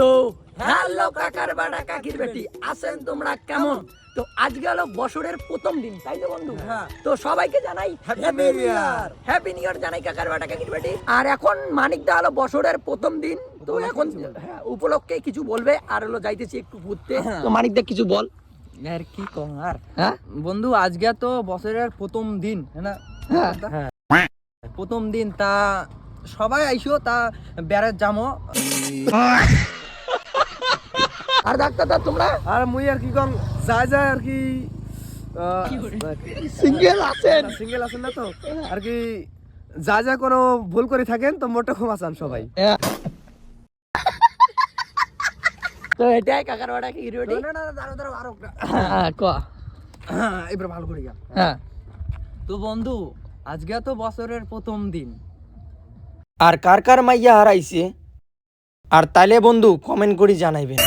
তো হ্যালো কাকার বাড়া কাকির বেটি আছেন তোমরা কেমন? তো আজকে হলো বছরের প্রথম দিন তাই তো বন্ধু? হ্যাঁ। তো সবাইকে জানাই Happy New Year! Happy new year জানাই কাকার বাড়া কাকির বেটি। আর এখন মানিকদা হলো বছরের প্রথম দিন। তো এখন হ্যাঁ, উপলক্ষে কিছু বলবে। আর হলো যাইতেছি একটু ঘুরতে। তো মানিকদা কিছু বল। আর কি কম আর? হ্যাঁ? বন্ধু আজকে তো বছরের প্রথম দিন হ্যাঁ না? হ্যাঁ। প্রথম দিন তা সবাই আইসো তা বেড়ার জামো আর ডাক্তার দা তোমরা? আর মুই আর কি কম যা যা আর কি সিঙ্গেল আছেন? সিঙ্গেল আছেন না তো। আর কি যা যা কোনো ভুল করে থাকেন তো মোটা ক্ষমা চান সবাই। হ্যাঁ। তো এটাই কাকার বাড়া কাকির বেটি না না দাঁড়াও দাঁড়াও আরও হ্যাঁ ক? এবার ভালো করে গা। হ্যাঁ। তো বন্ধু আজকে তো বছরের প্রথম দিন। আর কার কার মাইয়া হারাইছে? আর তাইলে বন্ধু কমেন্ট করে জানাইবেন।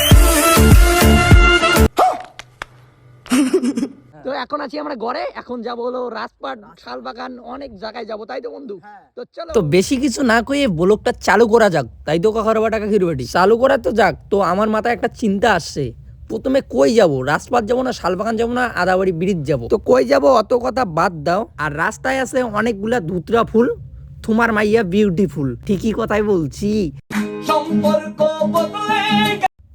তো এখন আছি আমরা ঘরে এখন যাব হলো রাজপাট শালবাগান অনেক জায়গায় যাব তাই তো বন্ধু? তো চলো। তো বেশি কিছু না কয়ে ব্লগটা চালু করা যাক। তাই তো কাকার বাটা কাকির বাড়ি চালু করা তো যাক। তো আমার মাথায় একটা চিন্তা আসছে। প্রথমে কই যাব? রাজপাট যাব না শালবাগান যাব না আদাবাড়ি ব্রিজ যাব? তো কই যাব? অত কথা বাদ দাও। আর রাস্তায় আছে অনেকগুলা ধুতরা ফুল তোমার মাইয়া বিউটিফুল ঠিকই কথাই বলছি।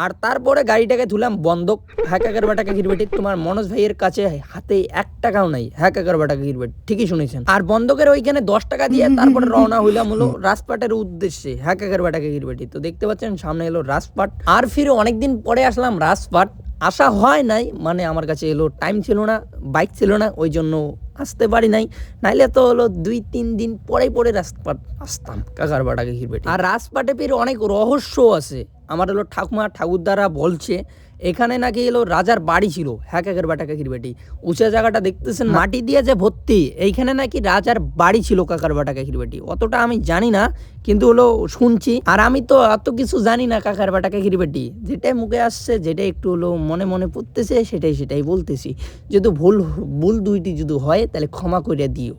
আর তারপরে গাড়িটাকে ধুলাম বন্ধক হ্যাকাকার বাটাকে গিরবেটি তোমার মনোজ ভাইয়ের কাছে হাতে এক টাকাও নাই হ্যাকাকার বাটাকে গিরবেট ঠিকই শুনেছেন। আর বন্ধকের ওইখানে দশ টাকা দিয়ে তারপরে রওনা হইলাম হলো রাজপাটের উদ্দেশ্যে হ্যাকাকার বাটাকে গিরবেটি তো দেখতে পাচ্ছেন সামনে এলো রাজপাট। আর ফিরে অনেকদিন পরে আসলাম রাজপাট। আসা হয় নাই মানে আমার কাছে এলো টাইম ছিল না বাইক ছিল না, ওই জন্য আসতে পারি নাই। নাইলে তো হলো দুই, তিন দিন পরে পরে রাজপাট আসতাম কাকার বাটাকে ঘিরবে আর রাজপাটে পের অনেক রহস্য আছে। আমার হলো ঠাকুমা ঠাকুরদারা বলছে এখানে নাকি এলো রাজার বাড়ি ছিল হ্যাঁ কাকের বাটাকে কিরবেটি উঁচা জায়গাটা দেখতেছেন মাটি দিয়ে যে ভর্তি, এইখানে নাকি রাজার বাড়ি ছিল কাকার বাটাকে কিরবেটি অতটা আমি জানি না, কিন্তু হলো শুনছি। আর আমি তো এত কিছু জানি না কাকার বাটাকে কিরবেটি যেটাই মুখে আসছে যেটা একটু হলো মনে মনে পড়তেছে সেটাই সেটাই বলতেছি। যদি ভুল ভুল দুইটি যদি হয়, তাহলে ক্ষমা করে দিও।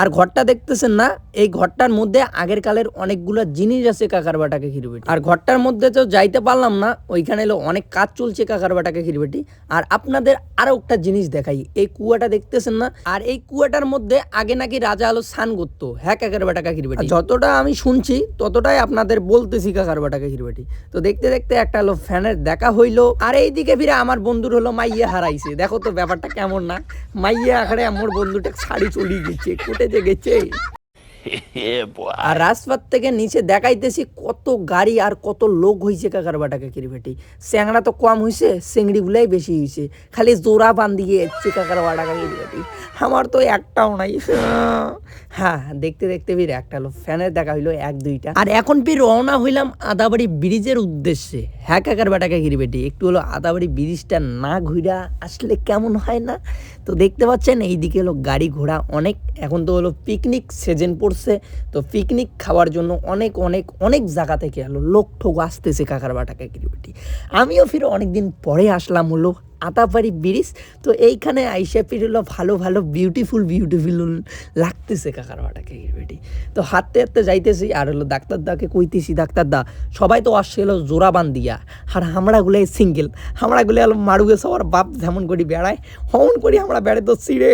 আর ঘরটা দেখতেছেন না, এই ঘরটার মধ্যে আগের কালের অনেকগুলো জিনিস আছে কাকার বাটাকে খিরবেটি। আর ঘরটার মধ্যে তো যাইতে পারলাম না, ওইখানে এলো অনেক কাজ চলছে কাকার বাটাকে খিরবেটি। আর আপনাদের আরও একটা জিনিস দেখাই, এই কুয়াটা দেখতেছেন না? আর এই কুয়াটার মধ্যে আগে নাকি রাজা আলো স্নান করতো হ্যাঁ কাকার বাটাকা খিরবেটি? যতটা আমি শুনছি, ততটাই আপনাদের বলতেছি কাকার বাটাকা খিরবেটি। তো দেখতে দেখতে একটা হলো ফ্যানের দেখা হইল, আর এইদিকে ফিরে আমার বন্ধুর হলো মাইয়া হারাইছে। দেখো তো ব্যাপারটা কেমন না, মাইয়া আখারে আমার বন্ধুটা শাড়ি চলিয়ে গেছে, কোটে যে গেছে। আর রাজপাত থেকে নিচে দেখাইতেছি কত গাড়ি আর কত লোক হয়েছে কাকার বাটাকে কিরবেটি স্যাংড়া তো কম হয়েছে চেংড়ি গুলাই বেশি হয়েছে খালি জোড়া বান্ধিয়ে এসছে কাকার বাটাকা আমার তো একটাও নাই। হ্যাঁ দেখতে দেখতে ফির একটা হলো, ফ্যানের দেখা হইল এক, দুইটা। আর এখন ফির রওনা হইলাম আদাবাড়ি ব্রিজের উদ্দেশ্যে। হ্যাঁ কাকার বাটাকা কিরবেটি একটু হলো আদাবাড়ি ব্রিজটা না ঘুরা আসলে কেমন হয় না? তো দেখতে পাচ্ছেন, এইদিকে হলো গাড়ি ঘোড়া অনেক। এখন তো হলো পিকনিক সিজন পড়ছে। তো পিকনিক খাওয়ার জন্য অনেক অনেক অনেক জায়গা থেকে এলো। লোক ঠোক আসতেছে কাকার বাটাকে আমিও ফিরে অনেকদিন পরে আসলাম হলো আতাপাড়ি ব্রিজ। তো এইখানে আইসা হলো ভালো ভালো বিউটিফুল বিউটিফুল লাগতেছে কাকার বাটাকে তো হাঁটতে হাঁটতে যাইতেছি আর হলো ডাক্তার দাকে কইতেছি, ডাক্তার দা, সবাই তো আসছে হলো জোড়া বান দিয়া। আর আমরাগুলাই সিঙ্গেল আমরাগুলো হলো মারুগে সবার বাপ যেমন করি বেড়ায়, হমন করি আমরা বেড়ে তো ছিঁড়ে।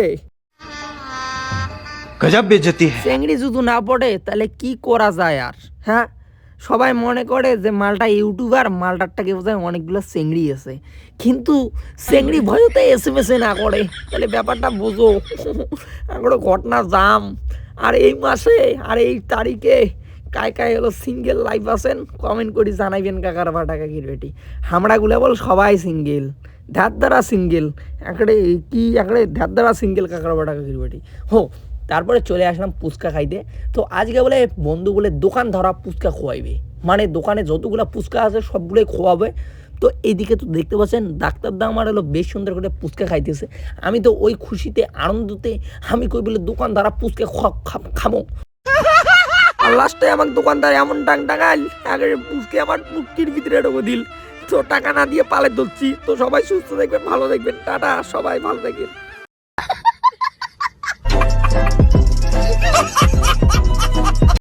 গজব বেজতি চেংড়ি যদি না পড়ে, তাহলে কি করা যায় আর? হ্যাঁ? সবাই মনে করে যে মালটা ইউটিউবার, মালটারটাকে বোঝায় অনেকগুলো চিংড়ি আছে। কিন্তু চিংড়ি ভয়তে এস এম এস না করে। তাহলে ব্যাপারটা বোঝো। একটা ঘটনা জাম। আর এই মাসে, আর এই তারিখে কায় কায় হলো সিঙ্গেল লাইফ আছেন, কমেন্ট করে জানাইবেন কাকার বা টাকা হামড়া হামড়াগুলো বল সবাই সিঙ্গেল। ধ্যাত দ্বারা সিঙ্গেল। একড়ে কি একড়ে ধ্যাত দ্বারা সিঙ্গেল কাকার বা টাকা কিরবেটি হো তারপরে চলে আসলাম ফুচকা খাইতে। তো আজকে বলে বন্ধু বলে দোকান ধরা ফুচকা খোয়াইবে। মানে দোকানে যতগুলো ফুচকা আছে সবগুলোই খোয়াবে। তো এইদিকে তো দেখতে পাচ্ছেন ডাক্তার দা আমার হলো বেশ সুন্দর করে ফুচকা খাইতেছে। আমি তো ওই খুশিতে, আনন্দতে আমি কই বলে দোকান ধরা খা- খামো। আর লাস্টে আমার দোকানদার এমন টাং টাঙাল আগে পুচকে আমার মুক্তির ভিতরে ঢোকে দিল। তো টাকা না দিয়ে পালে ধরছি। তো সবাই সুস্থ দেখবেন ভালো দেখবেন টাটা, সবাই ভালো থাকবেন।